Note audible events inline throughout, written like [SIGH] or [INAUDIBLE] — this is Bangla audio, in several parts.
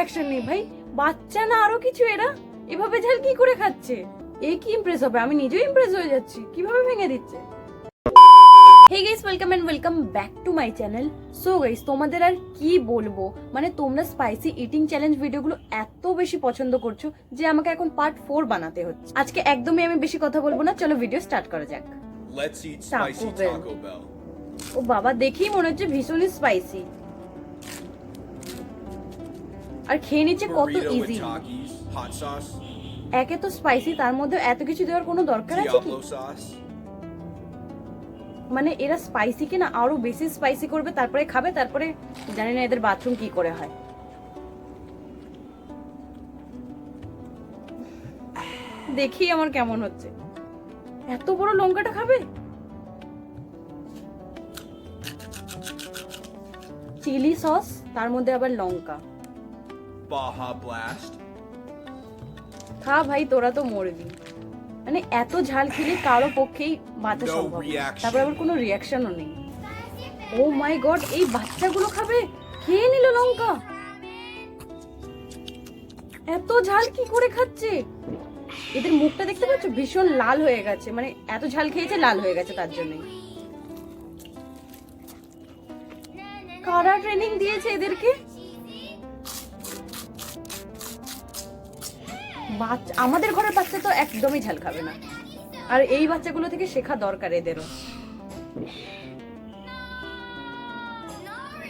রিয়াকশন নেই। ভাই বাচ্চা না আরও কিছু এরা? এভাবে ঝাল কি করে খাচ্ছে? এ কি ইমপ্রেস হবে? আমি নিজেও ইমপ্রেস হয়ে যাচ্ছি। কীভাবে ভেঙে দিচ্ছে? Hey guys welcome and welcome back to my channel so guys তোমাদের আর কি বলব? মানে তোমরা স্পাইসি ইটিং চ্যালেঞ্জ ভিডিওগুলো এত বেশি পছন্দ করছ যে আমাকে এখন পার্ট ফোর বানাতে হচ্ছে। আজকে একদমই আমি বেশি কথা বলব না। চলো ভিডিও স্টার্ট করা যাক. ও বাবা দেখেই মনে হচ্ছে ভীষণই স্পাইসি আর খেয়ে নিচ্ছে কত ইজি একে তো স্পাইসি তার মধ্যে এত কিছু দেওয়ার কোনো দরকার আছে কি? মানে এরা স্পাইসি কি না আরও বেশি স্পাইসি করবে তারপরে খাবে তারপরে জানি না এদের বাথরুম কি করে হয়। দেখি আমার কেমন হচ্ছে। এত বড় লঙ্কাটা খাবে? চিলি সস তার মধ্যে আবার লঙ্কা। Baja Blast. খা ভাই তোরা তো মরবি। মানে এত ঝাল খেলে কারও পক্ষেই বাঁচা No সম্ভব না। reaction. তারপর আবার কোনো রিয়াকশনও নেই। ও মাই গড এই বাচ্চাগুলো খাবে? খেয়ে নিল লঙ্কা। এত ঝাল কি করে খাচ্ছে? এদের মুখটা দেখতে পাচ্ছ? ভীষণ লাল হয়ে গেছে। মানে এত ঝাল খেয়েছে লাল হয়ে গেছে তার জন্যই কারা ট্রেনিং দিয়েছে এদেরকে? বাচ্চা আমাদের ঘরের বাচ্চা তো একদমই ঝাল খাবে না। আর এই বাচ্চাগুলো থেকে শেখা দরকার এদেরও।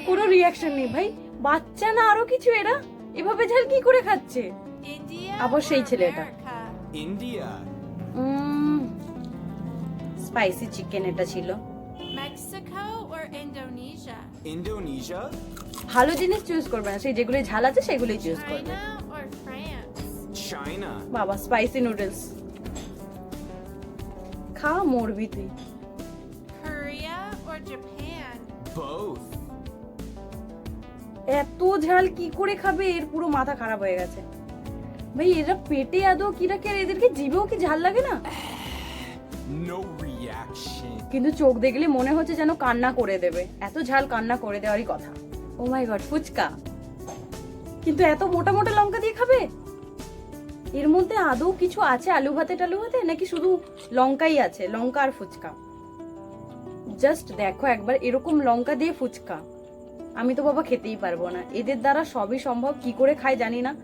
কোনো রিয়াকশন নেই ভাই। বাচ্চা না আরও কিছু এরা? এভাবে ঝাল কি করে খাচ্ছে? আবার সেই ছেলেটা। India. স্পাইসি চিকেন এটা ছিল। Mexico or Indonesia? Indonesia? ভালো জিনিস চুজ করবে না। সেই যেগুলো ঝাল আছে সেগুলোই চুজ করবে। বাবা স্পাইসি নুডলস খা মরবি তুই। Korea or Japan? Both. এত ঝাল কি করে খাবে? এর পুরো মাথা খারাপ হয়ে গেছে। ভাই এরা পেটে আদৌ কি রাখে আর এদেরকে জিভেও কি ঝাল লাগে না? No কিন্তু চোখ দেখলে মনে হচ্ছে যেন কান্না করে দেবে। এত ঝাল কান্না করে দেওয়ারই কথা। Oh my god fuchka. কিন্তু এত মোটা মোটা লঙ্কা দিয়ে খাবে? এর মধ্যে আদৌ কিছু আছে আলু ভাতে টালু ভাতে? নাকি শুধু লঙ্কাই আছে? লঙ্কা আর ফুচকা। জাস্ট দেখো একবার এরকম লঙ্কা দিয়ে ফুচকা। আমি তো বাবা খেতেই পারব না। এদের দ্বারা সবই সম্ভব, কি করে খায় জানি না।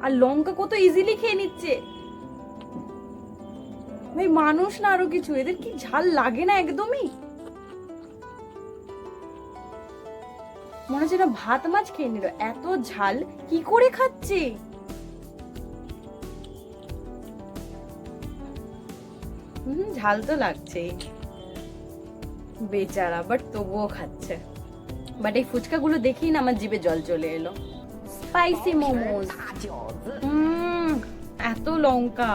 আর লঙ্কা কত ইজিলি খেয়ে নিচ্ছে। ভাই, মানুষ না আরও কিছু? এদের কি ঝাল লাগে না একদমই? মনে হচ্ছে ভাত মাছ খেয়ে নিল। এত ঝাল, কি করে খাচ্ছে? ঝাল তো লাগছে বেচারা বাট তবুও খাচ্ছে। বাট এই ফুচকা গুলো দেখেই না আমার জিভে জল চলে এলো। স্পাইসি মোমোজ এত লঙ্কা।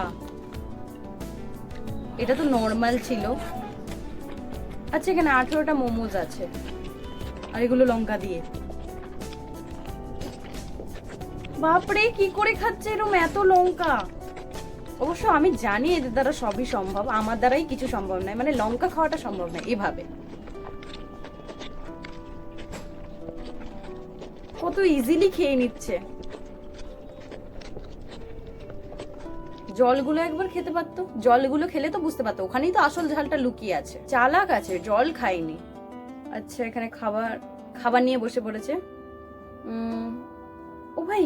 এটা তো নর্মাল ছিল। আচ্ছা এখানে আঠেরোটা মোমোজ আছে। আর এগুলো লঙ্কা দিয়ে। বাপরে, কি করে খাচ্ছে এরম এত লঙ্কা? অবশ্য আমি জানি এদের দ্বারা সবই সম্ভব, আমার দ্বারাই কিছু সম্ভব নয় মানে লঙ্কা খাওয়াটা সম্ভব নয়, এভাবে। কত ইজিলি খেয়ে নিচ্ছে। জলগুলো একবার খেতে পারতো? জলগুলো খেলে তো বুঝতে পারতো, ওখানেই তো আসল ঝালটা লুকিয়ে আছে। চালাক আছে, জল খাইনি আচ্ছা এখানে খাবার খাবার নিয়ে বসে পড়েছে। ও ভাই,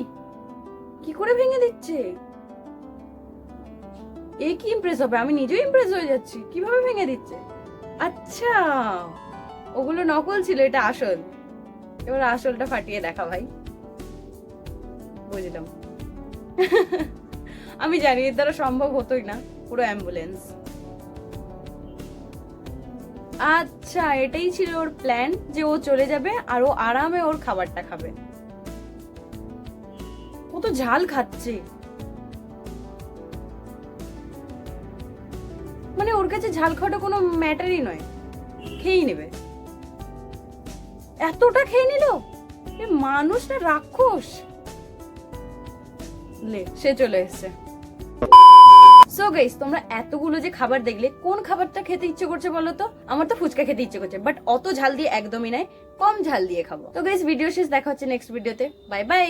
কি করে ভেঙে দিচ্ছে? এ কি ইমপ্রেস হবে? আমি নিজেও ইমপ্রেস হয়ে যাচ্ছি। কীভাবে ভেঙে দিচ্ছে? আচ্ছা ওগুলো নকল ছিল, এটা আসল। এবার আসলটা ফাটিয়ে দেখা, ভাই। বুঝলাম। [LAUGHS] আমি জানি, এর দ্বারা সম্ভব হতোই না, পুরো অ্যাম্বুলেন্স আচ্ছা এটাই ছিল ওর প্ল্যান যে ও চলে যাবে আর ও আরামে ওর খাবারটা খাবে। ও তো ঝাল খাচ্ছে। ওর কাছে ঝাল খাওয়াটা কোনো ম্যাটারই নয়। খেয়েই নেবে। এতটা খেয়ে নিল? এ মানুষ রাক্ষস। লে, সে চলে এসেছে। সো গাইস তোমরা এতগুলো যে খাবার দেখলে, কোন খাবারটা খেতে ইচ্ছে করছে বলো তো? আমার তো ফুচকা খেতে ইচ্ছে করছে বাট অত ঝাল দিয়ে একদমই নয়, কম ঝাল দিয়ে খাব। তো গাইস ভিডিও শেষ, দেখা হচ্ছে নেক্সট ভিডিওতে বাই বাই